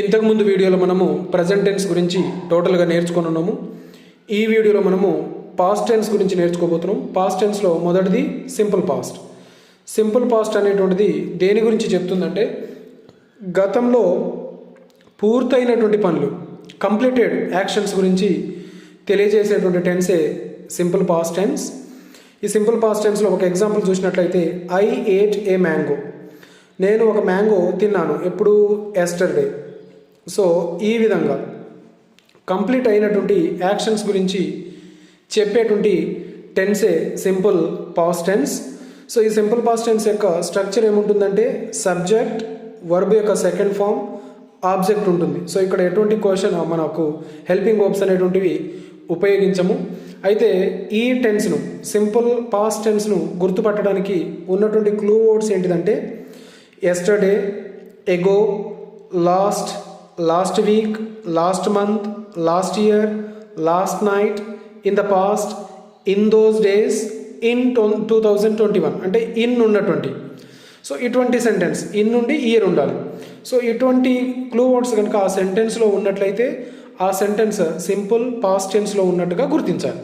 ఇంతకుముందు వీడియోలో మనము ప్రజెంట్ టెన్స్ గురించి టోటల్గా నేర్చుకొని ఉన్నాము. ఈ వీడియోలో మనము పాస్ట్ టెన్స్ గురించి నేర్చుకోబోతున్నాం. పాస్ట్ టెన్స్లో మొదటిది సింపుల్ పాస్ట్ సింపుల్ పాస్ట్ అనేటువంటిది దేని గురించి చెప్తుందంటే గతంలో పూర్తయినటువంటి పనులు కంప్లీటెడ్ యాక్షన్స్ గురించి తెలియజేసేటువంటి టెన్సే సింపుల్ పాస్ట్ టెన్స్ ఈ సింపుల్ పాస్ట్ టెన్స్లో ఒక ఎగ్జాంపుల్ చూసినట్లయితే ఐ ఏట్ ఏ మ్యాంగో నేను ఒక మ్యాంగో తిన్నాను ఎప్పుడు ఎస్టర్డే సో ఈ విధంగా కంప్లీట్ అయినటువంటి యాక్షన్స్ గురించి చెప్పేటువంటి టెన్సే సింపుల్ పాస్ట్ టెన్స్ సో ఈ సింపుల్ పాస్ట్ టెన్స్ యొక్క స్ట్రక్చర్ ఏముంటుందంటే సబ్జెక్ట్ వర్బ్ యొక్క సెకండ్ ఫామ్ ఆబ్జెక్ట్ ఉంటుంది. సో ఇక్కడ ఎటువంటి క్వశ్చన్ మనకు హెల్పింగ్ వర్బ్స్ అనేటువంటివి ఉపయోగించము. అయితే ఈ టెన్స్ను సింపుల్ పాస్ట్ టెన్స్ను గుర్తుపట్టడానికి ఉన్నటువంటి క్లూ వర్డ్స్ ఏంటిదంటే yesterday ago last last week last month last year last night in the past in those days in two thousand twenty one అంటే ఇన్ ఉన్నటువంటి. సో ఇటువంటి సెంటెన్స్ ఇన్ నుండి ఇయర్ ఉండాలి. So ఇటువంటి క్లూ వర్డ్స్ కనుక ఆ సెంటెన్స్లో ఉన్నట్లయితే ఆ సెంటెన్స్ సింపుల్ పాస్ట్ టెన్స్లో ఉన్నట్టుగా గుర్తించాలి.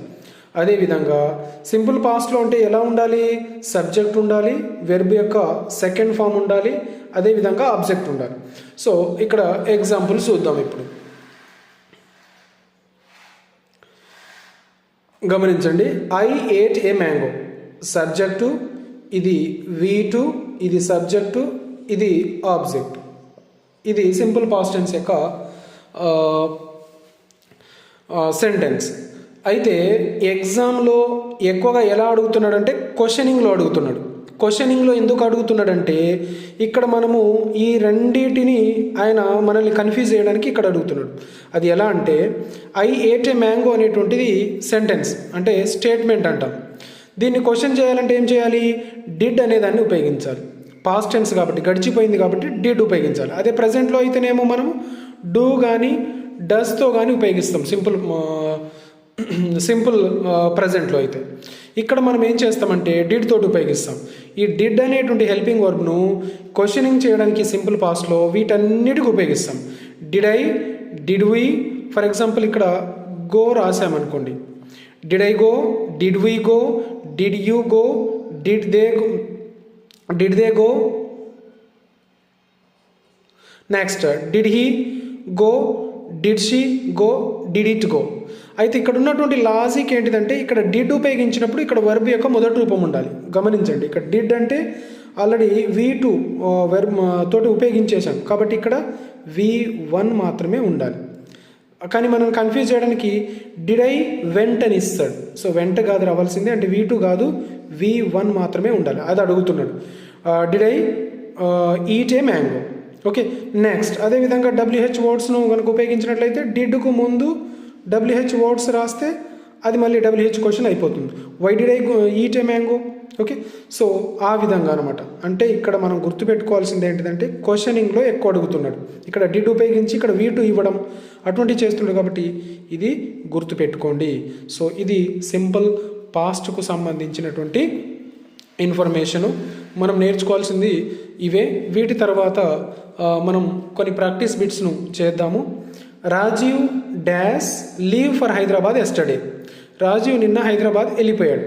అదేవిధంగా సింపుల్ పాస్ట్లో అంటే ఎలా ఉండాలి? సబ్జెక్ట్ ఉండాలి వెర్బ్ యొక్క సెకండ్ ఫామ్ ఉండాలి అదేవిధంగా ఆబ్జెక్ట్ ఉండాలి. సో ఇక్కడ ఎగ్జాంపుల్ చూద్దాం ఇప్పుడు. గమనించండి. I ate a mango subject ఇది వీ టు ఇది సబ్జెక్టు ఇది ఆబ్జెక్ట్ ఇది సింపుల్ పాస్టెన్స్ యొక్క సెంటెన్స్ అయితే ఎగ్జామ్లో ఎక్కువగా ఎలా అడుగుతున్నాడంటే క్వశ్చనింగ్లో అడుగుతున్నాడు. క్వశ్చనింగ్లో ఎందుకు అడుగుతున్నాడంటే ఇక్కడ మనము ఈ రెండింటిని ఆయన మనల్ని కన్ఫ్యూజ్ చేయడానికి ఇక్కడ అడుగుతున్నాడు. అది ఎలా అంటే ఐ ఏట్ ఏ మ్యాంగో అనేటువంటిది సెంటెన్స్ అంటే స్టేట్మెంట్ అంటాం. దీన్ని క్వశ్చన్ చేయాలంటే ఏం చేయాలి? డిడ్ అనేదాన్ని ఉపయోగించాలి. పాస్ట్ టెన్స్ కాబట్టి గడిచిపోయింది కాబట్టి డిడ్ ఉపయోగించాలి. అదే ప్రజెంట్లో అయితేనేమో మనం డూ కానీ డస్తో కానీ ఉపయోగిస్తాం. సింపుల్ సింపుల్ ప్రజెంట్లో అయితే. ఇక్కడ మనం ఏం చేస్తామంటే డిడ్ తోటి ఉపయోగిస్తాం. ఈ డిడ్ అనేటువంటి హెల్పింగ్ వర్బ్ను క్వశ్చనింగ్ చేయడానికి సింపుల్ పాస్ట్లో వీటన్నిటికి ఉపయోగిస్తాం. Did I did we for example ఇక్కడ go రాసామనుకోండి did I go did we go did you go did they did they go next did he go did she go did it go అయితే ఇక్కడ ఉన్నటువంటి logic ఏంటిదంటే ఇక్కడ did ఉపయోగించినప్పుడు ఇక్కడ verb యొక్క మొదటి రూపం ఉండాలి. గమనించండి ఇక్కడ డిడ్ అంటే ఆల్రెడీ వి టూ వెర్బ్ తోటి ఉపయోగించేశాం. కాబట్టి ఇక్కడ వి వన్ మాత్రమే ఉండాలి. కానీ మనం కన్ఫ్యూజ్ చేయడానికి డిడ్ ఐ వెంట్ అని ఇస్తాడు. సో వెంట కాదు రావాల్సిందే. అంటే వి టూ కాదు వి వన్ మాత్రమే ఉండాలి. అది అడుగుతున్నాడు. Did I eat a mango okay next అదేవిధంగా డబ్ల్యూహెచ్ వర్డ్స్ను కనుక ఉపయోగించినట్లయితే డిడ్కు ముందు డబ్ల్యూహెచ్ వర్డ్స్ రాస్తే అది మళ్ళీ డబ్ల్యూహెచ్ క్వశ్చన్ అయిపోతుంది. Why did I eat a mango okay so ఆ విధంగా అనమాట అంటే ఇక్కడ మనం గుర్తుపెట్టుకోవాల్సింది ఏంటిదంటే క్వశ్చనింగ్లో ఎక్కువ అడుగుతున్నాడు. ఇక్కడ డిడ్ ఉపయోగించి ఇక్కడ వీ టూ ఇవ్వడం అటువంటివి చేస్తున్నాడు కాబట్టి ఇది గుర్తుపెట్టుకోండి సో ఇది సింపుల్ పాస్ట్కు సంబంధించినటువంటి ఇన్ఫర్మేషను మనం నేర్చుకోవాల్సింది ఇవే. వీటి తర్వాత మనం కొన్ని ప్రాక్టీస్ బిట్స్ను చేద్దాము. Rajiv dash leave for Hyderabad yesterday. Rajiv నిన్న హైదరాబాద్ వెళ్ళిపోయాడు.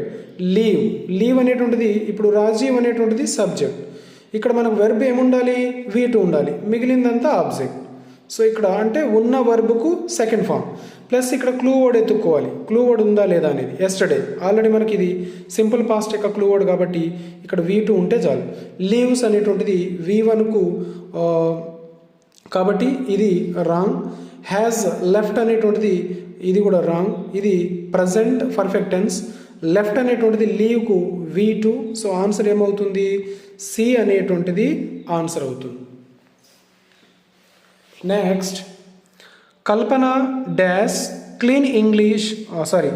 లీవ్ లీవ్ అనేటువంటిది ఇప్పుడు రాజీవ్ అనేటువంటిది సబ్జెక్ట్. ఇక్కడ మనకు వెర్బ్ ఏముండాలి? వీటు ఉండాలి. మిగిలిందంతా ఆబ్జెక్ట్. సో ఇక్కడ అంటే ఉన్న వర్బ్కు సెకండ్ ఫామ్ ప్లస్ ఇక్కడ క్లూ వర్డ్ ఎత్తుక్కోవాలి. క్లూ వర్డ్ ఉందా లేదా అనేది. ఎస్టర్డే ఆల్రెడీ మనకి ఇది సింపుల్ పాస్ట్ యొక్క క్లూ వర్డ్ కాబట్టి ఇక్కడ వీ టూ ఉంటే చాలు. లీవ్స్ అనేటువంటిది వి వన్కు uh, కాబట్టి ఇది రాంగ్ హ్యాజ్ లెఫ్ట్ అనేటువంటిది ఇది కూడా రాంగ్ ఇది ప్రజెంట్ పర్ఫెక్ట్ టెన్స్ లెఫ్ట్ అనేటువంటిది లీవ్కు వీ టూ సో ఆన్సర్ ఏమవుతుంది? సి అనేటువంటిది ఆన్సర్ అవుతుంది. Next Kalpana dash clean English sorry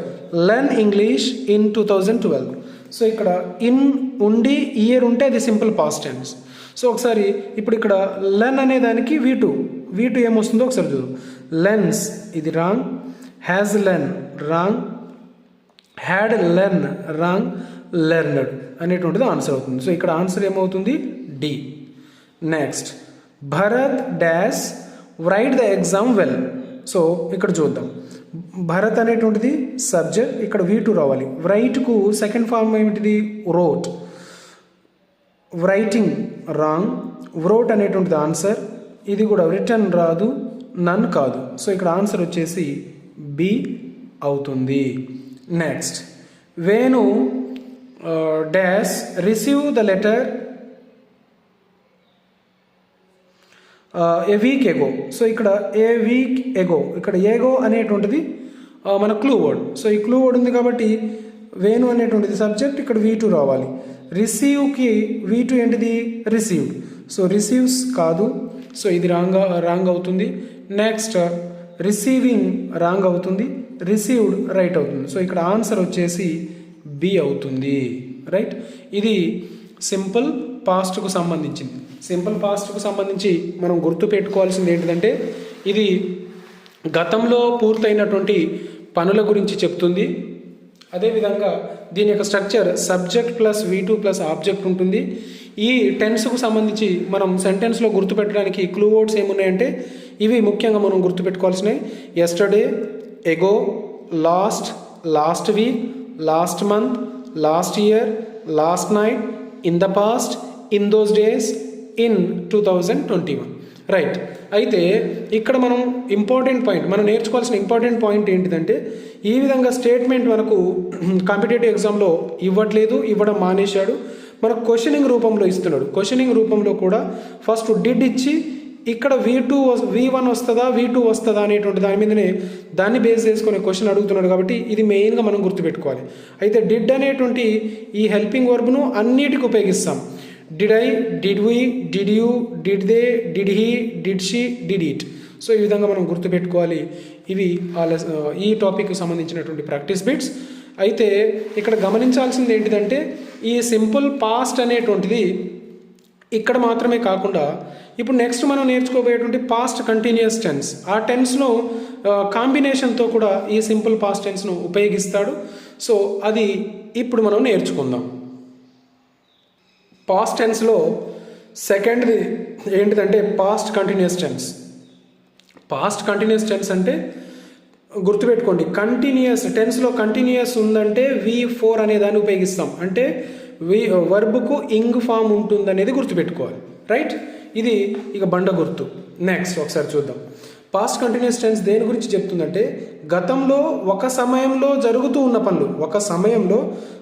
learn English in two thousand twelve so ఇక్కడ ఇన్ ఉండి ఇయర్ ఉంటే అది సింపుల్ పాస్ట్ టెన్స్ సో ఒకసారి ఇప్పుడు ఇక్కడ లెన్ అనే దానికి వీ టూ వీ టూ ఏమొస్తుందో ఒకసారి చూద్దాం. లెన్స్ ఇది wrong has learn wrong had learn wrong learned అనేటువంటిది ఆన్సర్ అవుతుంది. సో ఇక్కడ ఆన్సర్ ఏమవుతుంది? D next Bharat dash write the exam well so ఇక్కడ చూద్దాం. భరత్ అనేటువంటిది సబ్జెక్ట్ ఇక్కడ వీ టూ రావాలి. రైట్కు సెకండ్ ఫార్మ్ ఏమిటిది? రోట్ రైటింగ్ రాంగ్ వ్రోట్ అనేటువంటిది ఆన్సర్ ఇది కూడా రిటర్న్ రాదు. నన్ కాదు. సో ఇక్కడ ఆన్సర్ వచ్చేసి బి అవుతుంది. Next Venu dash receive the letter a week ago. So ఇక్కడ ఏ వీక్ ఎగో ఇక్కడ ఏగో అనేటువంటిది మన క్లూ వర్డ్. సో ఈ క్లూ వర్డ్ ఉంది కాబట్టి వేణు అనేటువంటిది సబ్జెక్ట్ ఇక్కడ వీ టూ రావాలి. రిసీవ్కి వీ టూ ఏంటిది? రిసీవ్డ్. సో రిసీవ్స్ కాదు. సో ఇది రాంగ్ రాంగ్ అవుతుంది. నెక్స్ట్ రిసీవింగ్ రాంగ్ అవుతుంది రిసీవ్డ్ రైట్ అవుతుంది. సో ఇక్కడ ఆన్సర్ వచ్చేసి బి అవుతుంది రైట్ ఇది సింపుల్ పాస్ట్కు సంబంధించింది. సింపుల్ పాస్ట్కు సంబంధించి మనం గుర్తు పెట్టుకోవాల్సింది ఏంటిదంటే ఇది గతంలో పూర్తయినటువంటి పనుల గురించి చెప్తుంది. అదేవిధంగా దీని యొక్క structure subject plus V two plus object ఉంటుంది. ఈ టెన్స్కు సంబంధించి మనం సెంటెన్స్లో గుర్తుపెట్టడానికి క్లూ వర్డ్స్ ఏమున్నాయంటే ఇవి ముఖ్యంగా మనం గుర్తుపెట్టుకోవాల్సినవి. Yesterday ago last last week last month last year last night in the past in those days in two thousand twenty one right అయితే ఇక్కడ మనం ఇంపార్టెంట్ పాయింట్ మనం నేర్చుకోవాల్సిన ఇంపార్టెంట్ పాయింట్ ఏంటిదంటే ఈ విధంగా స్టేట్మెంట్ మనకు కాంపిటేటివ్ ఎగ్జామ్లో ఇవ్వట్లేదు ఇవ్వడం మానేశాడు. మనకు క్వశ్చనింగ్ రూపంలో ఇస్తున్నాడు. క్వశ్చనింగ్ రూపంలో కూడా ఫస్ట్ డిడ్ ఇచ్చి ఇక్కడ వి టూ వి వన్ వస్తుందా వి టూ వస్తుందా అనేటువంటి దాని మీదనే దాన్ని బేస్ చేసుకునే క్వశ్చన్ అడుగుతున్నాడు కాబట్టి ఇది మెయిన్గా మనం గుర్తుపెట్టుకోవాలి. అయితే డిడ్ అనేటువంటి ఈ హెల్పింగ్ వర్బ్ను అన్నిటికి ఉపయోగిస్తాం. Did I did we did you did they did he did she did it so ఈ విధంగా మనం గుర్తుపెట్టుకోవాలి. ఇవి ఈ టాపిక్కి సంబంధించినటువంటి ప్రాక్టీస్ బిట్స్ అయితే ఇక్కడ గమనించాల్సింది ఏంటిదంటే ఈ సింపుల్ పాస్ట్ అనేటువంటిది ఇక్కడ మాత్రమే కాకుండా ఇప్పుడు నెక్స్ట్ మనం నేర్చుకోబోయేటువంటి పాస్ట్ కంటిన్యూస్ టెన్స్ ఆ టెన్స్ను కాంబినేషన్తో కూడా ఈ సింపుల్ పాస్ట్ టెన్స్ను ఉపయోగిస్తాడు. సో అది ఇప్పుడు మనం నేర్చుకుందాం. పాస్ట్ టెన్స్లో సెకండ్ది ఏంటిదంటే past continuous tense past continuous tense అంటే గుర్తుపెట్టుకోండి కంటిన్యూస్ టెన్స్లో కంటిన్యూస్ ఉందంటే వి ఫోర్ అనే దాన్ని ఉపయోగిస్తాం. అంటే వి వర్బ్కు ఇంగ్ ఫామ్ ఉంటుంది అనేది గుర్తుపెట్టుకోవాలి. రైట్ ఇది ఇక బండ గుర్తు. నెక్స్ట్ ఒకసారి చూద్దాం. పాస్ట్ కంటిన్యూస్ టెన్స్ దేని గురించి చెప్తుందంటే గతంలో ఒక సమయంలో జరుగుతూ ఉన్న పనులు ఒక సమయంలో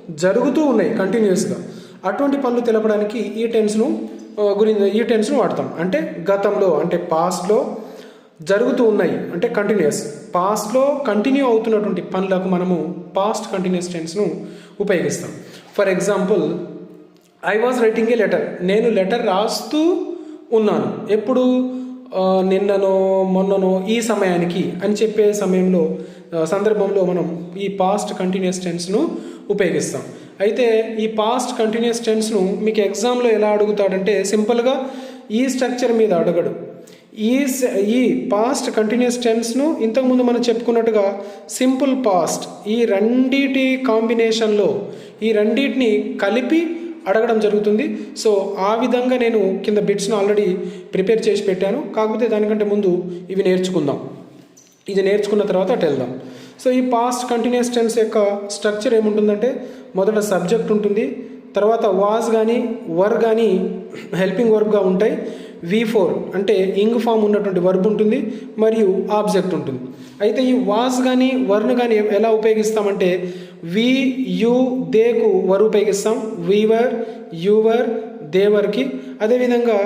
జరుగుతూ ఉన్నాయి కంటిన్యూస్గా అటువంటి పనులు తెలపడానికి ఈ టెన్స్ను గురించి ఈ టెన్స్ను వాడతాం. అంటే గతంలో అంటే పాస్ట్లో జరుగుతూ ఉన్నాయి. అంటే కంటిన్యూస్ పాస్ట్లో కంటిన్యూ అవుతున్నటువంటి పనులకు మనము పాస్ట్ కంటిన్యూస్ టెన్స్ను ఉపయోగిస్తాం. For example I was writing a letter నేను లెటర్ రాస్తూ ఉన్నాను. ఎప్పుడు? నిన్ననో మొన్ననో ఈ సమయానికి అని చెప్పే సమయంలో సందర్భంలో మనం ఈ పాస్ట్ కంటిన్యూస్ టెన్స్ను ఉపయోగిస్తాం. అయితే ఈ పాస్ట్ కంటిన్యూస్ టెన్స్ను మీకు ఎగ్జామ్లో ఎలా అడుగుతాడంటే సింపుల్గా ఈ స్ట్రక్చర్ మీద అడగడు. ఈ స- ఈ పాస్ట్ కంటిన్యూస్ టెన్స్ను ఇంతకుముందు మనం చెప్పుకున్నట్టుగా సింపుల్ పాస్ట్ ఈ రెండిటి కాంబినేషన్లో ఈ రెండింటిని కలిపి అడగడం జరుగుతుంది. సో ఆ విధంగా నేను కింద బిట్స్ను ఆల్రెడీ ప్రిపేర్ చేసి పెట్టాను. కాకపోతే దానికంటే ముందు ఇవి నేర్చుకుందాం. ఇది నేర్చుకున్న తర్వాత అటు వెళ్దాం సో ఈ పాస్ట్ కంటిన్యూస్ టెన్స్ యొక్క స్ట్రక్చర్ ఏముంటుందంటే మొదట సబ్జెక్ట్ ఉంటుంది తర్వాత వాజ్ కానీ వర్ కానీ హెల్పింగ్ వర్బ్గా ఉంటాయి. వి ఫోర్ అంటే ఇంగ్ ఫామ్ ఉన్నటువంటి వర్బ్ ఉంటుంది మరియు ఆబ్జెక్ట్ ఉంటుంది. అయితే ఈ వాజ్ కానీ వర్ను కానీ ఎలా ఉపయోగిస్తామంటే వి యు దేకు వర్ ఉపయోగిస్తాం. వీవర్ యువర్ దేవర్కి అదేవిధంగా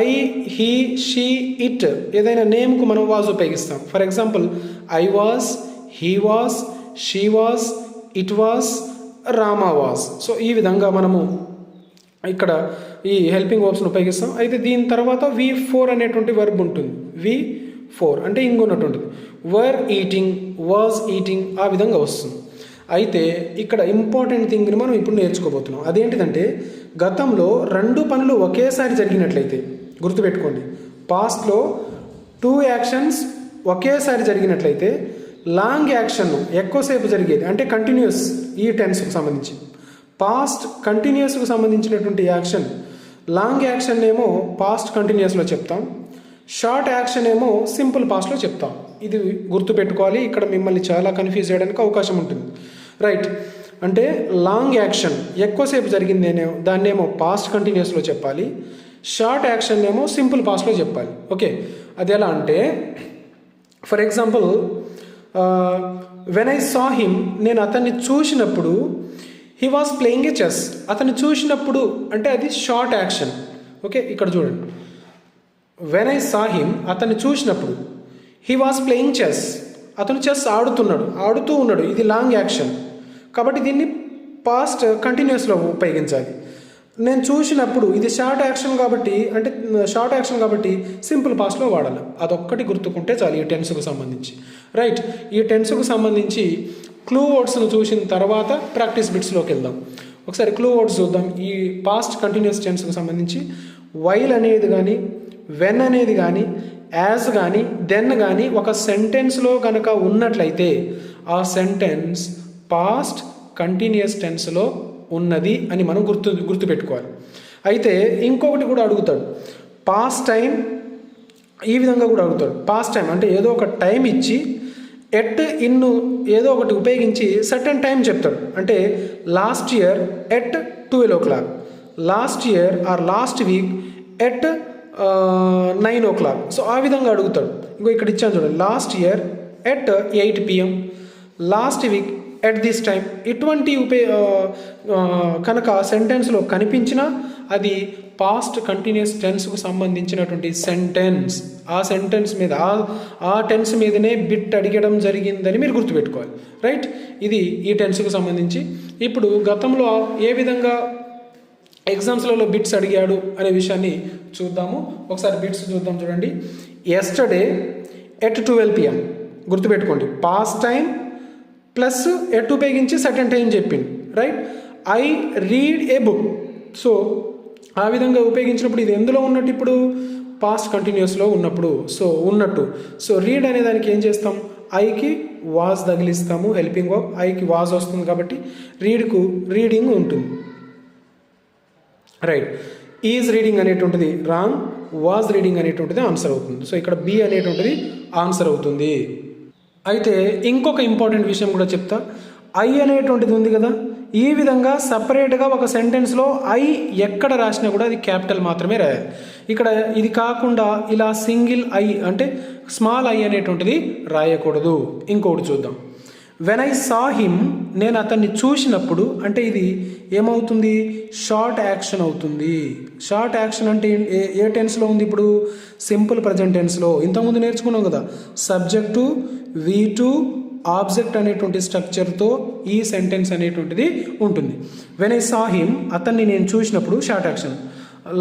ఐ హీ షీ ఇట్ ఏదైనా నేమ్కు మనం వాజ్ ఉపయోగిస్తాం. For example I was he was she was it was Rama was so ఈ విధంగా మనము ఇక్కడ ఈ హెల్పింగ్ వర్బ్స్ని ఉపయోగిస్తాం. అయితే దీని తర్వాత వి ఫోర్ అనేటువంటి వర్బ్ ఉంటుంది. వి ఫోర్ అంటే ఇంగున్నటువంటిది వర్ ఈటింగ్ వాజ్ ఈటింగ్ ఆ విధంగా వస్తుంది. అయితే ఇక్కడ ఇంపార్టెంట్ థింగ్ని మనం ఇప్పుడు నేర్చుకోబోతున్నాం. అదేంటిదంటే గతంలో రెండు పనులు ఒకేసారి జరిగినట్లయితే గుర్తుపెట్టుకోండి. పాస్ట్లో టూ యాక్షన్స్ ఒకేసారి జరిగినట్లయితే లాంగ్ యాక్షన్ ఎక్కువసేపు జరిగేది అంటే కంటిన్యూస్ ఈ టెన్స్కి సంబంధించి. పాస్ట్ కంటిన్యూస్కు సంబంధించినటువంటి యాక్షన్. లాంగ్ యాక్షన్ ఏమో పాస్ట్ కంటిన్యూస్లో చెప్తాం. షార్ట్ యాక్షన్ ఏమో సింపుల్ పాస్ట్లో చెప్తాం. ఇది గుర్తుపెట్టుకోవాలి. ఇక్కడ మిమ్మల్ని చాలా కన్ఫ్యూజ్ చేయడానికి అవకాశం ఉంటుంది. రైట్ అంటే లాంగ్ యాక్షన్ ఎక్కువసేపు జరిగింది అనే దాన్నేమో పాస్ట్ కంటిన్యూస్లో చెప్పాలి. షార్ట్ యాక్షన్ ఏమో సింపుల్ పాస్ట్లో చెప్పాలి. ఓకే అది ఎలా అంటే for example when I saw him నేను అతన్ని చూసినప్పుడు he was playing a chess అతను చూసినప్పుడు అంటే అది షార్ట్ యాక్షన్ ఓకే ఇక్కడ చూడండి. వెన్ ఐ సా హిమ్ అతన్ని చూసినప్పుడు హీ వాస్ ప్లేయింగ్ చెస్ అతను చెస్ ఆడుతున్నాడు. ఆడుతూ ఉన్నాడు. ఇది లాంగ్ యాక్షన్ కాబట్టి దీన్ని పాస్ట్ కంటిన్యూస్లో ఉపయోగించాలి. నేను చూసినప్పుడు ఇది షార్ట్ యాక్షన్ కాబట్టి అంటే షార్ట్ యాక్షన్ కాబట్టి సింపుల్ పాస్ట్లో వాడాలి. అదొక్కటి గుర్తుకుంటే చాలు ఈ టెన్స్కు సంబంధించి. రైట్ ఈ టెన్స్కు సంబంధించి క్లూ వర్డ్స్ను చూసిన తర్వాత ప్రాక్టీస్ బిట్స్లోకి వెళ్దాం. ఒకసారి క్లూ వర్డ్స్ చూద్దాం. ఈ పాస్ట్ కంటిన్యూస్ టెన్స్కి సంబంధించి వైల్ అనేది కానీ వెన్ అనేది కానీ యాజ్ కానీ దెన్ కానీ ఒక సెంటెన్స్లో కనుక ఉన్నట్లయితే ఆ సెంటెన్స్ పాస్ట్ కంటిన్యూస్ టెన్స్లో ఉన్నది అని మనం గుర్తు గుర్తుపెట్టుకోవాలి. అయితే ఇంకొకటి కూడా అడుగుతాడు. పాస్ట్ టైం ఈ విధంగా కూడా అడుగుతాడు. పాస్ట్ టైం అంటే ఏదో ఒక టైం ఇచ్చి ఎట్ ఇన్ను ఏదో ఒకటి ఉపయోగించి సర్టెన్ టైం చెప్తాడు. అంటే last year at twelve o'clock. Last year or last week at nine o'clock. So ఆ విధంగా అడుగుతాడు. ఇంకో ఇక్కడ ఇచ్చాను చూడండి. Last year at eight PM. Last week at this time. ఇటువంటి ఉపే కనుక సెంటెన్స్లో కనిపించినా అది పాస్ట్ కంటిన్యూస్ టెన్స్కు సంబంధించినటువంటి సెంటెన్స్ ఆ సెంటెన్స్ మీద ఆ ఆ టెన్స్ మీదనే బిట్ అడిగడం జరిగిందని మీరు గుర్తుపెట్టుకోవాలి. రైట్ ఇది ఈ టెన్స్కు సంబంధించి. ఇప్పుడు గతంలో ఏ విధంగా ఎగ్జామ్స్లలో బిట్స్ అడిగాడు అనే విషయాన్ని చూద్దాము. ఒకసారి బిట్స్ చూద్దాం చూడండి. ఎస్టర్డే ఎట్ ట్వెల్వ్ పిఎం గుర్తుపెట్టుకోండి. పాస్ట్ టైం ప్లస్ ఎట్ ఉపయోగించి సెకండ్ టైం చెప్పింది right I read a book so ఆ విధంగా ఉపయోగించినప్పుడు ఇది ఎందులో ఉన్నట్టు ఇప్పుడు? పాస్ట్ కంటిన్యూస్లో ఉన్నప్పుడు. సో ఉన్నట్టు. సో రీడ్ అనే దానికి ఏం చేస్తాం? ఐకి వాజ్ తగిలిస్తాము. హెల్పింగ్ వర్క్ ఐకి వాజ్ వస్తుంది కాబట్టి రీడ్కు రీడింగ్ ఉంటుంది. రైట్ ఈజ్ రీడింగ్ అనేటువంటిది రాంగ్ వాజ్ రీడింగ్ అనేటువంటిది ఆన్సర్ అవుతుంది. సో ఇక్కడ బి అనేటువంటిది ఆన్సర్ అవుతుంది. అయితే ఇంకొక ఇంపార్టెంట్ విషయం కూడా చెప్తా. ఐ అనేటువంటిది ఉంది కదా? ఈ విధంగా సపరేట్గా ఒక సెంటెన్స్లో ఐ ఎక్కడ రాసినా కూడా అది క్యాపిటల్ మాత్రమే రాయాలి. ఇక్కడ ఇది కాకుండా ఇలా సింగిల్ ఐ అంటే స్మాల్ ఐ అనేటువంటిది రాయకూడదు. ఇంకొకటి చూద్దాం. వెన్ ఐ సా హిమ్ నేను అతన్ని చూసినప్పుడు అంటే ఇది ఏమవుతుంది? షార్ట్ యాక్షన్ అవుతుంది. షార్ట్ యాక్షన్ అంటే ఏ ఏ టెన్స్లో ఉంది ఇప్పుడు? సింపుల్ ప్రజెంట్ టెన్స్లో ఇంతకుముందు నేర్చుకున్నాం కదా. సబ్జెక్టు వి టు ఆబ్జెక్ట్ అనేటువంటి స్ట్రక్చర్తో ఈ సెంటెన్స్ అనేటువంటిది ఉంటుంది. వెన్ ఐ సా హిమ్ అతన్ని నేను చూసినప్పుడు షార్ట్ యాక్షన్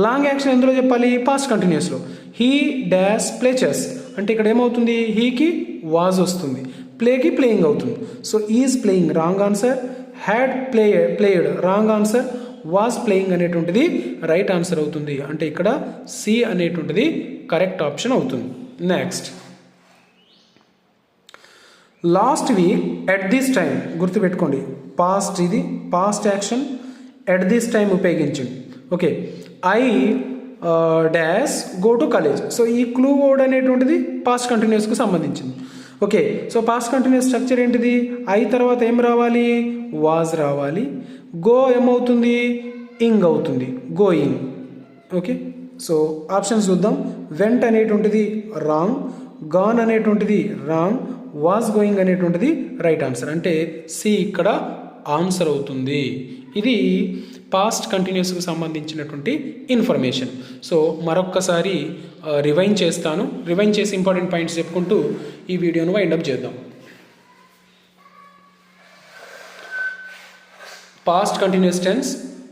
లాంగ్ యాక్షన్ ఎందులో చెప్పాలి? పాస్ట్ కంటిన్యూస్లో హీ డాష్ ప్లే చెస్ అంటే ఇక్కడ ఏమవుతుంది? హీకి వాజ్ వస్తుంది. ప్లేకి ప్లేయింగ్ అవుతుంది. So is playing wrong answer had play played wrong answer was playing అనేటువంటిది రైట్ ఆన్సర్ అవుతుంది. అంటే ఇక్కడ సి అనేటువంటిది కరెక్ట్ ఆప్షన్ అవుతుంది. Next last week at this time గుర్తుపెట్టుకోండి. పాస్ట్ ఇది past action at this time ఉపయోగించండి okay I dash go to college so ఈ క్లూ వర్డ్ అనేటువంటిది పాస్ట్ కంటిన్యూస్కి సంబంధించింది. Okay so past continuous structure ఏంటిది? ఐ తర్వాత ఏం రావాలి? వాజ్ రావాలి. గో ఏమవుతుంది? ఇంగ్ అవుతుంది. గోయింగ్ ఓకే సో ఆప్షన్స్ చూద్దాం. వెంట్ అనేటువంటిది రాంగ్ గాన్ అనేటువంటిది రాంగ్ వాజ్ గోయింగ్ అనేటువంటిది రైట్ ఆన్సర్ అంటే సి ఇక్కడ ఆన్సర్ అవుతుంది. ఇది పాస్ట్ కంటిన్యూస్కి సంబంధించినటువంటి ఇన్ఫర్మేషన్ సో మరొక్కసారి uh, రివైన్ చేస్తాను. రివైన్ చేసి ఇంపార్టెంట్ పాయింట్స్ చెప్పుకుంటూ ఈ వీడియోను వైండప్ చేద్దాం. Past continuous tense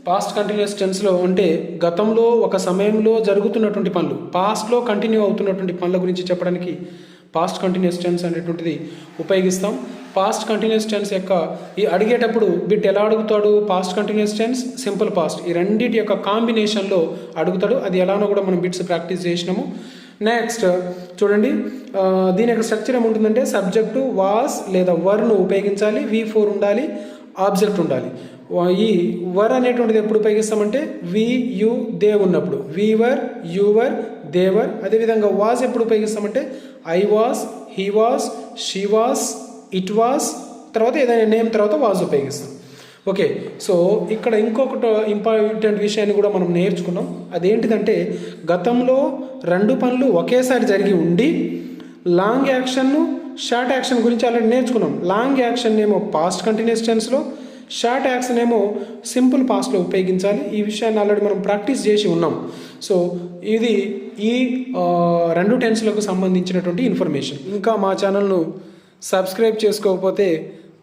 past continuous టెన్స్లో అంటే గతంలో ఒక సమయంలో జరుగుతున్నటువంటి పనులు. పాస్ట్లో కంటిన్యూ అవుతున్నటువంటి పనుల గురించి చెప్పడానికి పాస్ట్ కంటిన్యూస్ టెన్స్ అనేటువంటిది ఉపయోగిస్తాం. పాస్ట్ కంటిన్యూస్ టెన్స్ యొక్క ఈ అడిగేటప్పుడు బిట్ ఎలా అడుగుతాడు? Past continuous tense simple past ఈ రెండింటి యొక్క కాంబినేషన్లో అడుగుతాడు. అది ఎలానో కూడా మనం బిట్స్ ప్రాక్టీస్ చేసినాము. నెక్స్ట్ చూడండి. దీని యొక్క స్ట్రక్చర్ ఏముంటుందంటే సబ్జెక్టు వాస్ లేదా వర్ను ఉపయోగించాలి. వి ఫోర్ ఉండాలి. ఆబ్జెక్ట్ ఉండాలి. ఈ వర్ అనేటువంటిది ఎప్పుడు ఉపయోగిస్తామంటే వి యు దే ఉన్నప్పుడు. We were you were they were అదేవిధంగా వాజ్ ఎప్పుడు ఉపయోగిస్తామంటే I was he was she was it was తర్వాత ఏదైనా నేమ్ తర్వాత వాజ్ ఉపయోగిస్తాం. ఓకే సో ఇక్కడ ఇంకొకటి ఇంపార్టెంట్ విషయాన్ని కూడా మనం నేర్చుకున్నాం. అదేంటిదంటే గతంలో రెండు పనులు ఒకేసారి జరిగి ఉండి లాంగ్ యాక్షన్ను షార్ట్ యాక్షన్ గురించి ఆల్రెడీ నేర్చుకున్నాం. లాంగ్ యాక్షన్ ఏమో పాస్ట్ కంటిన్యూస్ టెన్స్లో షార్ట్ యాక్షన్ ఏమో సింపుల్ పాస్ట్లో ఉపయోగించాలి. ఈ విషయాన్ని ఆల్రెడీ మనం ప్రాక్టీస్ చేసి ఉన్నాం. సో ఇది ఈ రెండు టెన్స్లకు సంబంధించినటువంటి ఇన్ఫర్మేషన్. ఇంకా మా ఛానల్ను సబ్స్క్రైబ్ చేసుకోకపోతే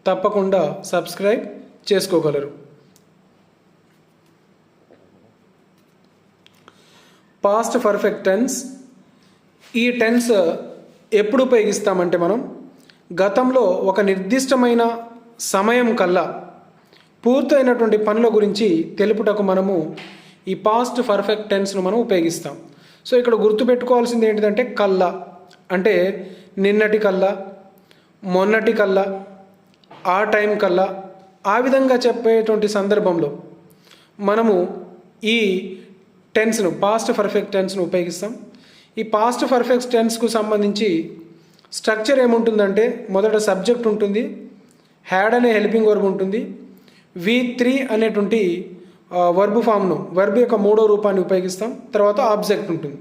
తప్పకుండా సబ్స్క్రైబ్ చేసుకోగలరు. Past perfect tense. ఈ టెన్స్ ఎప్పుడు ఉపయోగిస్తామంటే మనం గతంలో ఒక నిర్దిష్టమైన సమయం కల్లా పూర్తయినటువంటి పనుల గురించి తెలుపుటకు మనము ఈ పాస్ట్ పర్ఫెక్ట్ టెన్స్ను మనం ఉపయోగిస్తాం. సో ఇక్కడ గుర్తుపెట్టుకోవాల్సింది ఏంటిదంటే కల్లా అంటే నిన్నటి కల్లా మొన్నటి కల్లా ఆ టైం కల్లా ఆ విధంగా చెప్పేటువంటి సందర్భంలో మనము ఈ టెన్స్ను పాస్ట్ పర్ఫెక్ట్ టెన్స్ను ఉపయోగిస్తాం. ఈ పాస్ట్ పర్ఫెక్ట్ టెన్స్కు సంబంధించి స్ట్రక్చర్ ఏముంటుందంటే మొదట సబ్జెక్ట్ ఉంటుంది హ్యాడ్ అనే హెల్పింగ్ వర్బ్ ఉంటుంది వి త్రీ అనేటువంటి వర్బ్ ఫామ్ను వర్బ్ యొక్క మూడో రూపాన్ని ఉపయోగిస్తాం తర్వాత ఆబ్జెక్ట్ ఉంటుంది.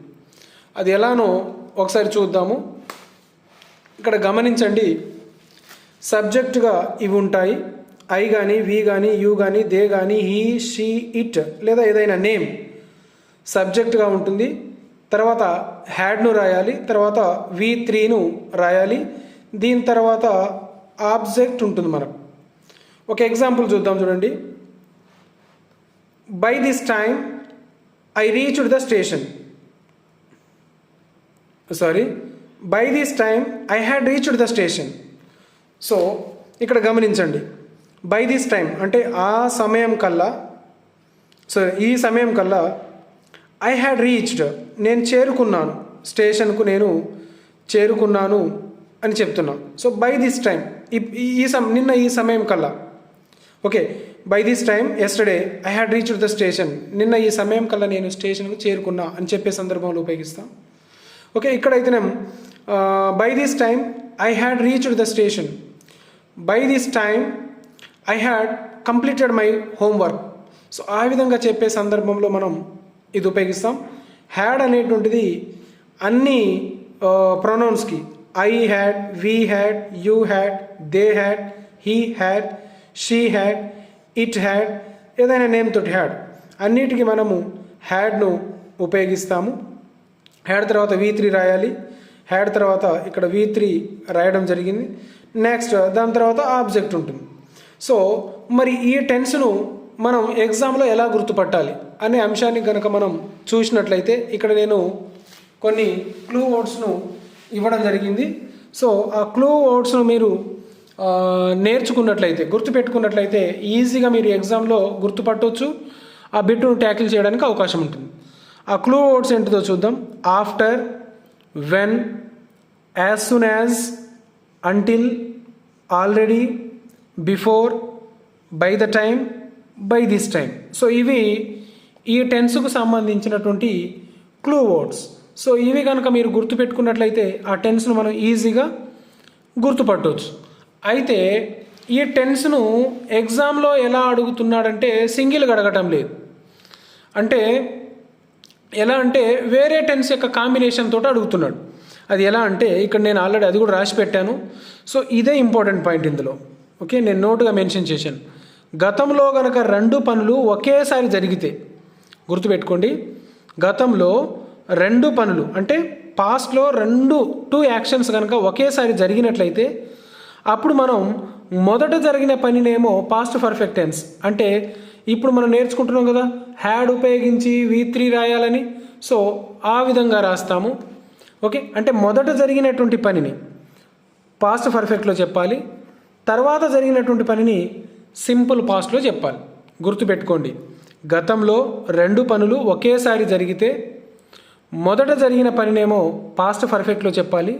అది ఎలానో ఒకసారి చూద్దాము. ఇక్కడ గమనించండి సబ్జెక్టుగా ఇవి ఉంటాయి. ఐ కానీ వి కానీ యూ కానీ దే కానీ హీ షీ ఇట్ లేదా ఏదైనా నేమ్ సబ్జెక్ట్గా ఉంటుంది. తర్వాత హ్యాడ్ను రాయాలి తర్వాత వి త్రీను రాయాలి. దీని తర్వాత ఆబ్జెక్ట్ ఉంటుంది మనకు. ఒక ఎగ్జాంపుల్ చూద్దాం చూడండి. By this time I reached the station sorry by this time I had reached the station so ఇక్కడ గమనించండి. బై దిస్ టైం అంటే ఆ సమయం కల్లా సో ఈ సమయం కల్లా ఐ హ్యాడ్ రీచ్డ్ నేను చేరుకున్నాను. స్టేషన్కు నేను చేరుకున్నాను అని చెప్తున్నాను సో బై దిస్ టైం ఈ సమ నిన్న ఈ సమయం కల్లా. Okay by this time yesterday I had reached the station నిన్న ఈ సమయం కల్లా నేను స్టేషన్కు చేరుకున్నా అని చెప్పే సందర్భంలో ఉపయోగిస్తాం. Okay ఇక్కడైతేనే by this time I had reached the station by this time I had completed my homework so ఆ విధంగా చెప్పే సందర్భంలో మనం ఇది ఉపయోగిస్తాం. హ్యాడ్ అనేటువంటిది అన్ని ప్రొనౌన్స్కి I had we had you had they had he had she had it had ఏదైనా నేమ్ తోటి హ్యాడ్ అన్నిటికీ మనము హ్యాడ్ను ఉపయోగిస్తాము. హ్యాడ్ తర్వాత వి త్రీ రాయాలి. హ్యాడ్ తర్వాత ఇక్కడ వి త్రీ రాయడం జరిగింది. నెక్స్ట్ దాని తర్వాత ఆబ్జెక్ట్ ఉంటుంది. సో మరి ఈ టెన్స్ను మనం ఎగ్జామ్లో ఎలా గుర్తుపట్టాలి అనే అంశాన్ని కనుక మనం చూసినట్లయితే ఇక్కడ నేను కొన్ని క్లూ వర్డ్స్ను ఇవ్వడం జరిగింది. సో ఆ క్లూ వర్డ్స్ను మీరు నేర్చుకున్నట్లయితే గుర్తుపెట్టుకున్నట్లయితే ఈజీగా మీరు ఎగ్జామ్లో గుర్తుపట్టవచ్చు ఆ బిట్టును ట్యాకిల్ చేయడానికి అవకాశం ఉంటుంది. ఆ క్లూ వర్డ్స్ ఏంటిదో చూద్దాం. After when as soon as until already before by the time by this time so ఇవి ఈ టెన్స్కు సంబంధించినటువంటి క్లూ వర్డ్స్ సో ఇవి కనుక మీరు గుర్తుపెట్టుకున్నట్లయితే ఆ టెన్స్ను మనం ఈజీగా గుర్తుపట్టవచ్చు అయితే ఈ టెన్స్ను ఎగ్జామ్లో ఎలా అడుగుతున్నాడంటే సింగిల్గా అడగటం లేదు. అంటే ఎలా అంటే వేరే టెన్స్ యొక్క కాంబినేషన్ తోటి అడుగుతున్నాడు. అది ఎలా అంటే ఇక్కడ నేను ఆల్రెడీ అది కూడా రాసి పెట్టాను. సో ఇదే ఇంపార్టెంట్ పాయింట్ ఇందులో. ఓకే నేను నోటుగా మెన్షన్ చేశాను. గతంలో గనక రెండు పనులు ఒకేసారి జరిగితే గుర్తుపెట్టుకోండి గతంలో రెండు పనులు అంటే పాస్ట్లో రెండు టూ యాక్షన్స్ కనుక ఒకేసారి జరిగినట్లయితే అప్పుడు మనం మొదట జరిగిన పనినేమో పాస్ట్ పర్ఫెక్ట్ టెన్స్ అంటే ఇప్పుడు మనం నేర్చుకుంటున్నాం కదా హ్యాడ్ ఉపయోగించి వి త్రీ రాయాలని. సో ఆ విధంగా రాస్తాము. ఓకే? అంటే మొదట జరిగినటువంటి పనిని పాస్ట్ పర్ఫెక్ట్లో చెప్పాలి. తర్వాత జరిగినటువంటి పనిని సింపుల్ పాస్ట్లో చెప్పాలి. గుర్తుపెట్టుకోండి. గతంలో రెండు పనులు ఒకేసారి జరిగితే మొదట జరిగిన పనినేమో పాస్ట్ పర్ఫెక్ట్లో చెప్పాలి.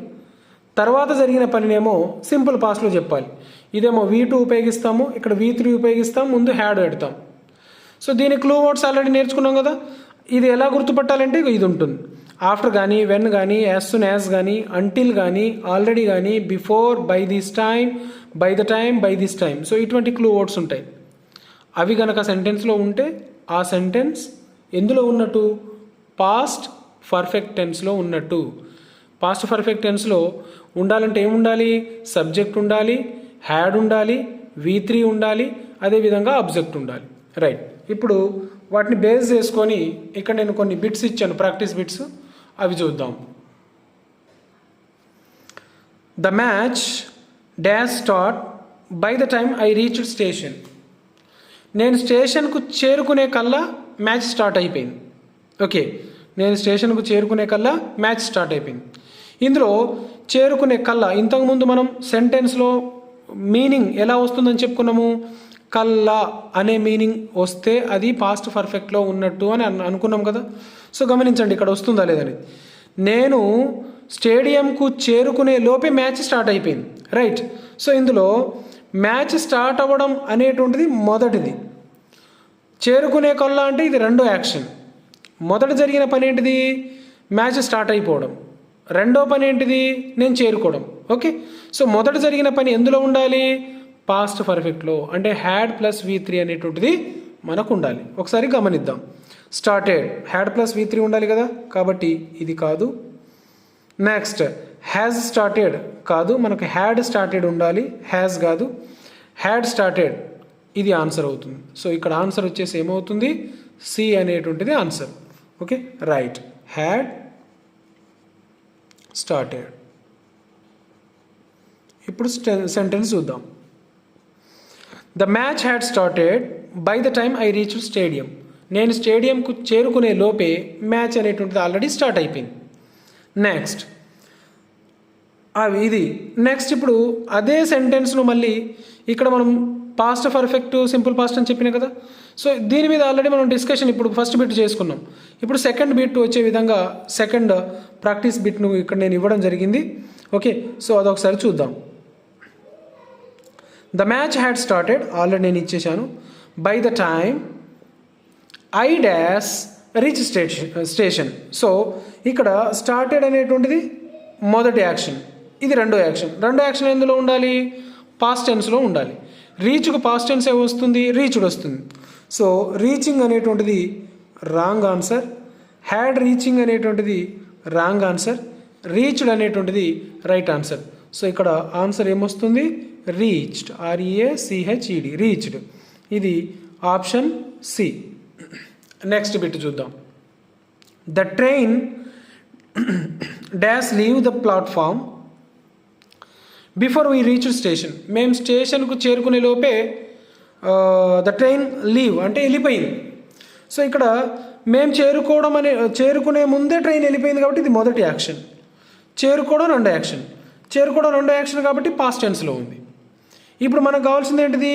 తర్వాత జరిగిన పనినేమో సింపుల్ పాస్లో చెప్పాలి. ఇదేమో వీ టూ ఉపయోగిస్తాము ఇక్కడ వీ త్రీ ఉపయోగిస్తాం ముందు హ్యాడ్ పెడతాం. సో దీని క్లూ వర్డ్స్ ఆల్రెడీ నేర్చుకున్నాం కదా ఇది ఎలా గుర్తుపట్టాలంటే ఇది ఉంటుంది. ఆఫ్టర్ కానీ వెన్ కానీ యాజ్ సున్ యాజ్ కానీ అంటిల్ కానీ ఆల్రెడీ కానీ before by this time by the time by this time so ఇటువంటి క్లూ వర్డ్స్ ఉంటాయి. అవి కనుక సెంటెన్స్లో ఉంటే ఆ సెంటెన్స్ ఎందులో ఉన్నట్టు? పాస్ట్ పర్ఫెక్ట్ టెన్స్లో ఉన్నట్టు. పాస్ట్ పర్ఫెక్ట్ టెన్స్లో ఉండాలంటే ఏముండాలి సబ్జెక్ట్ ఉండాలి హ్యాడ్ ఉండాలి వి త్రీ ఉండాలి అదేవిధంగా అబ్జెక్ట్ ఉండాలి. రైట్ ఇప్పుడు వాటిని బేస్ చేసుకొని ఇక్కడ నేను కొన్ని బిట్స్ ఇచ్చాను ప్రాక్టీస్ బిట్స్ అవి చూద్దాం. The match dash start by the time I reach station నేను స్టేషన్కు చేరుకునే కల్లా మ్యాచ్ స్టార్ట్ అయిపోయింది. ఓకే నేను స్టేషన్కు చేరుకునే కల్లా మ్యాచ్ స్టార్ట్ అయిపోయింది. ఇందులో చేరుకునే కల్లా ఇంతకుముందు మనం సెంటెన్స్లో మీనింగ్ ఎలా వస్తుందని చెప్పుకున్నాము? కల్లా అనే మీనింగ్ వస్తే అది పాస్ట్ పర్ఫెక్ట్లో ఉన్నట్టు అని అనుకున్నాం కదా? సో గమనించండి ఇక్కడ వస్తుందా లేదని నేను స్టేడియంకు చేరుకునే లోపే మ్యాచ్ స్టార్ట్ అయిపోయింది. రైట్. సో ఇందులో మ్యాచ్ స్టార్ట్ అవ్వడం అనేటువంటిది మొదటిది. చేరుకునే కల్లా అంటే ఇది రెండో యాక్షన్. మొదట జరిగిన పని ఏంటిది? మ్యాచ్ స్టార్ట్ అయిపోవడం. రెండో పని ఏంటిది? నేను చేరుకోవడం. ఓకే? సో మొదట జరిగిన పని ఎందులో ఉండాలి? పాస్ట్ పర్ఫెక్ట్లో అంటే హ్యాడ్ ప్లస్ వి త్రీ అనేటువంటిది మనకు ఉండాలి ఒకసారి గమనిద్దాం. Started had plus V three ఉండాలి కదా? కాబట్టి ఇది కాదు. నెక్స్ట్ హ్యాజ్ స్టార్టెడ్ కాదు. మనకు హ్యాడ్ స్టార్టెడ్ ఉండాలి. హ్యాజ్ కాదు. హ్యాడ్ స్టార్టెడ్ ఇది ఆన్సర్ అవుతుంది. సో ఇక్కడ ఆన్సర్ వచ్చేసి ఏమవుతుంది? సి అనేటువంటిది answer okay right had started ఇప్పుడు సెంటెన్స్ చూద్దాం. The match had started by the time I reach stadium. నేను స్టేడియంకు చేరుకునే లోపే మ్యాచ్ అనేటువంటిది ఆల్రెడీ స్టార్ట్ అయిపోయింది. నెక్స్ట్. అవి ఇది. నెక్స్ట్ ఇప్పుడు అదే సెంటెన్స్ను మళ్ళీ ఇక్కడ మనం పాస్ట్ పర్ఫెక్ట్ సింపుల్ పాస్ట్ అని చెప్పిన కదా? సో దీని మీద ఆల్రెడీ మనం డిస్కషన్ ఇప్పుడు ఫస్ట్ బిట్ చేసుకున్నాం. ఇప్పుడు సెకండ్ బిట్ వచ్చే విధంగా సెకండ్ ప్రాక్టీస్ బిట్ను ఇక్కడ నేను ఇవ్వడం జరిగింది. ఓకే సో అదొకసారి చూద్దాం. The match had started already నేను ఇచ్చేసాను by the time I dash reach station station so ఇక్కడ స్టార్టెడ్ అనేటువంటిది మొదటి యాక్షన్ ఇది రెండో యాక్షన్ రెండో యాక్షన్ ఎందులో ఉండాలి? పాస్ట్ టెన్స్లో ఉండాలి. రీచ్కు పాస్ట్ టెన్స్ ఏ వస్తుంది? రీచ్డ్ వస్తుంది. సో రీచింగ్ అనేటువంటిది రాంగ్ ఆన్సర్ హ్యాడ్ రీచింగ్ అనేటువంటిది రాంగ్ ఆన్సర్ రీచ్డ్ అనేటువంటిది రైట్ ఆన్సర్ సో ఇక్కడ ఆన్సర్ ఏమొస్తుంది? Reached R E A C H E D reached ఇది ఆప్షన్ సి నెక్స్ట్ బిట్ చూద్దాం. The train dash leave the platform before we reach station మేము స్టేషన్కు చేరుకునే లోపే ద ట్రైన్ లీవ్ అంటే వెళ్ళిపోయింది. సో ఇక్కడ మేము చేరుకోవడం అనే చేరుకునే ముందే ట్రైన్ వెళ్ళిపోయింది కాబట్టి ఇది మొదటి యాక్షన్ చేరుకోవడం రెండో యాక్షన్ చేరుకోవడం రెండో యాక్షన్ కాబట్టి పాస్ట్ టెన్స్లో ఉంది. ఇప్పుడు మనకు కావాల్సింది ఏంటిది?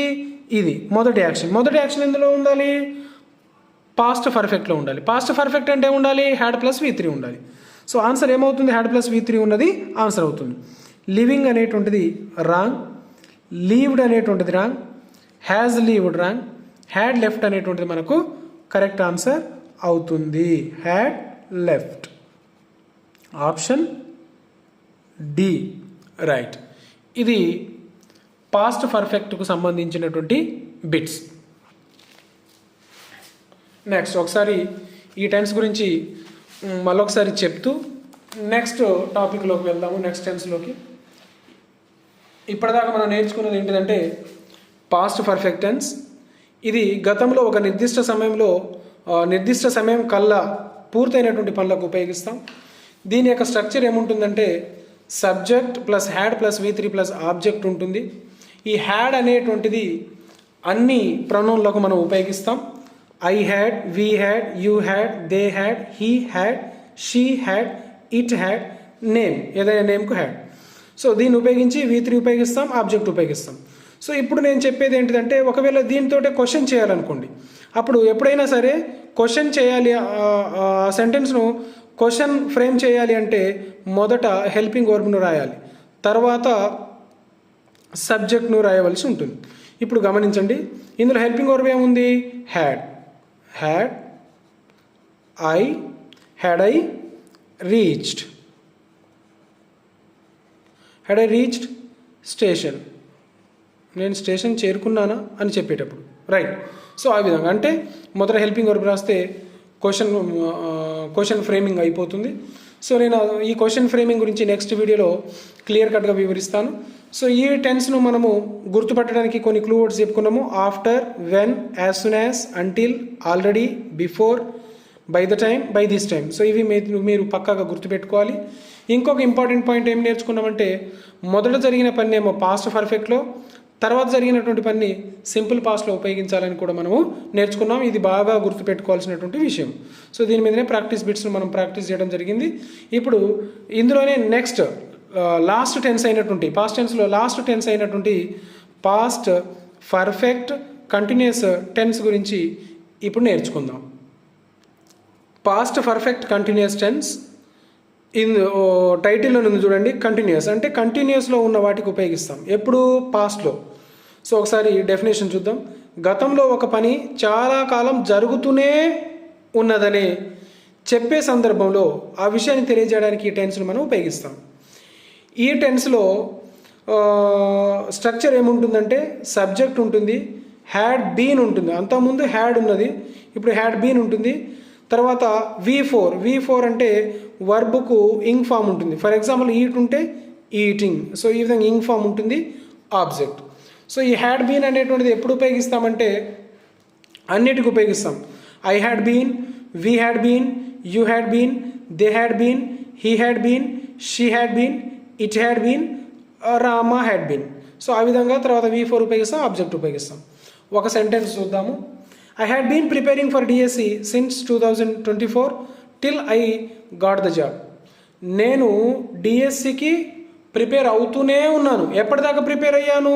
ఇది మొదటి యాక్షన్ మొదటి యాక్షన్ ఎందులో ఉండాలి? పాస్ట్ పర్ఫెక్ట్లో ఉండాలి. పాస్ట్ పర్ఫెక్ట్ అంటే ఏముండాలి? హ్యాడ్ ప్లస్ వి త్రీ ఉండాలి. సో ఆన్సర్ ఏమవుతుంది? హ్యాడ్ ప్లస్ వి త్రీ ఉన్నది? ఆన్సర్ అవుతుంది. లివింగ్ అనేటువంటిది రాంగ్ లీవ్డ్ అనేటువంటిది wrong has lived wrong had left అనేటువంటిది మనకు కరెక్ట్ ఆన్సర్ అవుతుంది. Had left option D right ఇది పాస్ట్ పర్ఫెక్ట్కు సంబంధించినటువంటి బిట్స్ నెక్స్ట్ ఒకసారి ఈ టెన్స్ గురించి మళ్ళొకసారి చెప్తూ నెక్స్ట్ టాపిక్లోకి వెళ్దాము నెక్స్ట్ టెన్స్లోకి ఇప్పటిదాకా మనం నేర్చుకున్నది ఏంటిదంటే పాస్ట్ పర్ఫెక్ట్ టెన్స్ ఇది గతంలో ఒక నిర్దిష్ట సమయంలో నిర్దిష్ట సమయం కల్లా పూర్తయినటువంటి పనులకు ఉపయోగిస్తాం. దీని యొక్క స్ట్రక్చర్ ఏముంటుందంటే subject plus had plus V three plus object ఉంటుంది. ఈ హ్యాడ్ అనేటువంటిది అన్ని ప్రొనౌన్లకు మనం ఉపయోగిస్తాం. I had we had you had they had he had she had it had name ఏదైనా నేమ్కు హ్యాడ్ సో దీన్ని ఉపయోగించి వీ త్రీ ఉపయోగిస్తాం ఆబ్జెక్ట్ ఉపయోగిస్తాం. సో ఇప్పుడు నేను చెప్పేది ఏంటిదంటే ఒకవేళ దీంతో క్వశ్చన్ చేయాలనుకోండి. అప్పుడు ఎప్పుడైనా సరే క్వశ్చన్ చేయాలి ఆ- సెంటెన్స్ను క్వశ్చన్ ఫ్రేమ్ చేయాలి అంటే మొదట హెల్పింగ్ వర్బ్ను రాయాలి. తర్వాత సబ్జెక్ట్ను రాయవలసి ఉంటుంది. ఇప్పుడు గమనించండి. ఇందులో హెల్పింగ్ వర్బ్ ఏముంది? Had had I had I reached had I reached station నేను స్టేషన్ చేరుకున్నానా అని చెప్పేటప్పుడు. రైట్ సో ఆ విధంగా. అంటే మొదట హెల్పింగ్ వర్బ్ రాస్తే క్వశ్చన్ క్వశ్చన్ ఫ్రేమింగ్ అయిపోతుంది. సో నేను ఈ క్వశ్చన్ ఫ్రేమింగ్ గురించి నెక్స్ట్ వీడియోలో క్లియర్ కట్గా వివరిస్తాను. సో ఈ టెన్స్ను మనము గుర్తుపట్టడానికి కొన్ని క్లూ వర్డ్స్ చెప్పుకున్నాము. After when as soon as until already before by the time by this time so ఇవి మీరు మీరు పక్కాగా గుర్తుపెట్టుకోవాలి. ఇంకొక ఇంపార్టెంట్ పాయింట్ ఏం నేర్చుకున్నామంటే మొదట జరిగిన పని ఏమో పాస్ట్ పర్ఫెక్ట్లో తర్వాత జరిగినటువంటి పని సింపుల్ పాస్ట్లో ఉపయోగించాలని కూడా మనము నేర్చుకున్నాం. ఇది బాగా గుర్తుపెట్టుకోవాల్సినటువంటి విషయం. సో దీని మీదనే ప్రాక్టీస్ బిట్స్ను మనం ప్రాక్టీస్ చేయడం జరిగింది. ఇప్పుడు ఇందులోనే నెక్స్ట్ లాస్ట్ టెన్స్ అయినటువంటి పాస్ట్ టెన్స్లో లాస్ట్ టెన్స్ అయినటువంటి పాస్ట్ పర్ఫెక్ట్ కంటిన్యూస్ టెన్స్ గురించి ఇప్పుడు నేర్చుకుందాం. Past perfect continuous tense in టైటిల్లో ఉంది చూడండి కంటిన్యూస్ అంటే కంటిన్యూస్లో ఉన్న వాటికి ఉపయోగిస్తాం. ఎప్పుడు? పాస్ట్లో సో ఒకసారి డెఫినేషన్ చూద్దాం. గతంలో ఒక పని చాలా కాలం జరుగుతూనే ఉన్నదని చెప్పే సందర్భంలో ఆ విషయాన్ని తెలియజేయడానికి ఈ టెన్స్ను మనం ఉపయోగిస్తాం. ఈ టెన్స్లో స్ట్రక్చర్ ఏముంటుందంటే సబ్జెక్ట్ ఉంటుంది హ్యాడ్ బీన్ ఉంటుంది. అంతకుముందు హ్యాడ్ ఉన్నది ఇప్పుడు హ్యాడ్ బీన్ ఉంటుంది. తర్వాత వి ఫోర్ వి ఫోర్ అంటే వర్బుకు ఇంగ్ ఫామ్ ఉంటుంది. ఫర్ ఎగ్జాంపుల్ ఈట్ ఉంటే ఈటింగ్ సో ఈ విధంగా ఇంగ్ ఫామ్ ఉంటుంది. ఆబ్జెక్ట్ సో ఈ హ్యాడ్ బీన్ అనేటువంటిది ఎప్పుడు ఉపయోగిస్తామంటే అన్నిటికి ఉపయోగిస్తాం. I had been we had been you had been they had been he had been she had been it had been Rama had been so ఆ విధంగా తర్వాత వి ఫోర్ ఉపయోగిస్తాం ఆబ్జెక్ట్ ఉపయోగిస్తాం. ఒక సెంటెన్స్ చూద్దాము. I had been preparing for DSC since two thousand twenty four till I got the job నేను డిఎస్సికి prepare అవుతూనే ఉన్నాను. ఎప్పటిదాకా ప్రిపేర్ అయ్యాను?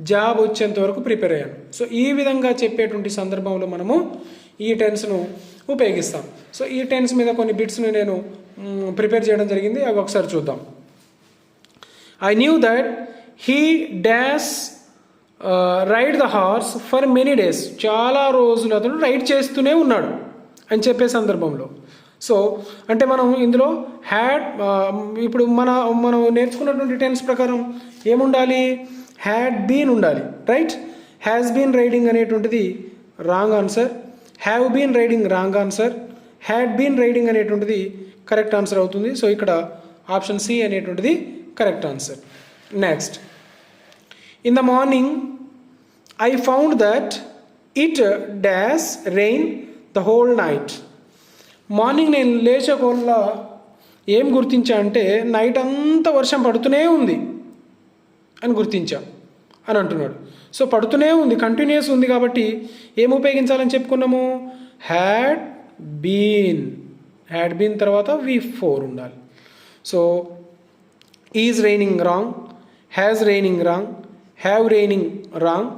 జాబ్ వచ్చేంత వరకు ప్రిపేర్ అయ్యాను. సో ఈ విధంగా చెప్పేటువంటి సందర్భంలో మనము ఈ టెన్స్ను ఉపయోగిస్తాం. సో ఈ టెన్స్ మీద కొన్ని బిట్స్ని నేను ప్రిపేర్ చేయడం జరిగింది. అవి ఒకసారి చూద్దాం. I knew that he dash ride the horse for many days చాలా రోజులు అతను రైడ్ చేస్తూనే ఉన్నాడు అని చెప్పే సందర్భంలో. సో అంటే మనం ఇందులో హ్యాడ్ uh, ఇప్పుడు మన మనం నేర్చుకున్నటువంటి టెన్స్ ప్రకారం ఏముండాలి? హ్యాడ్ బీన్ ఉండాలి. రైట్ హ్యాస్ బీన్ రైడింగ్ అనేటువంటిది wrong answer have been riding wrong answer had been riding అనేటువంటిది కరెక్ట్ ఆన్సర్ అవుతుంది. సో ఇక్కడ ఆప్షన్ సి అనేటువంటిది correct answer next in the morning I found that it dash rain the whole night morning నేను లేచే కోళ్ళ ఏం గుర్తించా అంటే night అంతా వర్షం పడుతూనే ఉంది అని గుర్తించా అని అంటున్నాడు. సో పడుతూనే ఉంది కంటిన్యూస్ ఉంది కాబట్టి ఏం ఉపయోగించాలని చెప్పుకున్నాము? హ్యాడ్ బీన్ హ్యాడ్ బీన్ తర్వాత వి ఫోర్ ఉండాలి. So is raining wrong has raining wrong have raining wrong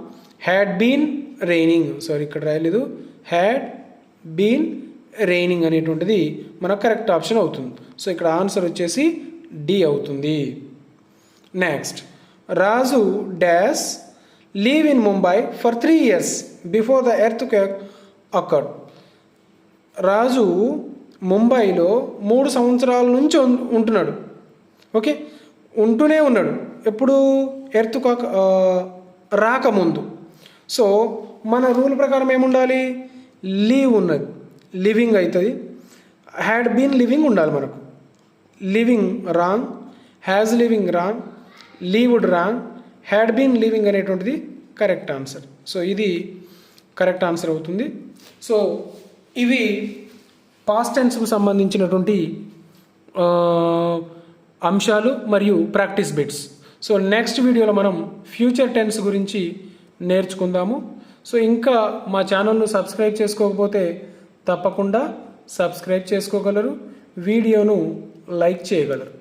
had been raining sorry ఇక్కడ రాయలేదు. హ్యాడ్ బీన్ రైనింగ్ అనేటువంటిది మనకు కరెక్ట్ ఆప్షన్ అవుతుంది. సో ఇక్కడ ఆన్సర్ వచ్చేసి డి అవుతుంది. Next Raju dash leave in Mumbai for three years before the earthquake అక్కడ్ Raju ముంబైలో మూడు సంవత్సరాల నుంచి ఉంటున్నాడు. ఓకే ఉంటూనే ఉన్నాడు. ఎప్పుడు? ఎర్త్ కాక్ రాకముందు. సో మన రూల్ ప్రకారం ఏముండాలి? లీవ్ ఉన్నది. లివింగ్ అవుతుంది హ్యాడ్ బీన్ లివింగ్ ఉండాలి మనకు. Living wrong has living wrong lived wrong had been living అనేటువంటిది కరెక్ట్ ఆన్సర్. సో ఇది కరెక్ట్ ఆన్సర్ అవుతుంది. సో ఇవి పాస్ట్ టెన్స్కు సంబంధించినటువంటి అంశాలు మరియు ప్రాక్టీస్ బిట్స్. సో నెక్స్ట్ వీడియోలో మనం ఫ్యూచర్ టెన్స్ గురించి నేర్చుకుందాము. సో ఇంకా మా ఛానల్ను సబ్స్క్రైబ్ చేసుకోకపోతే తప్పకుండా సబ్స్క్రైబ్ చేసుకోగలరు. వీడియోను లైక్ చేయగలరు.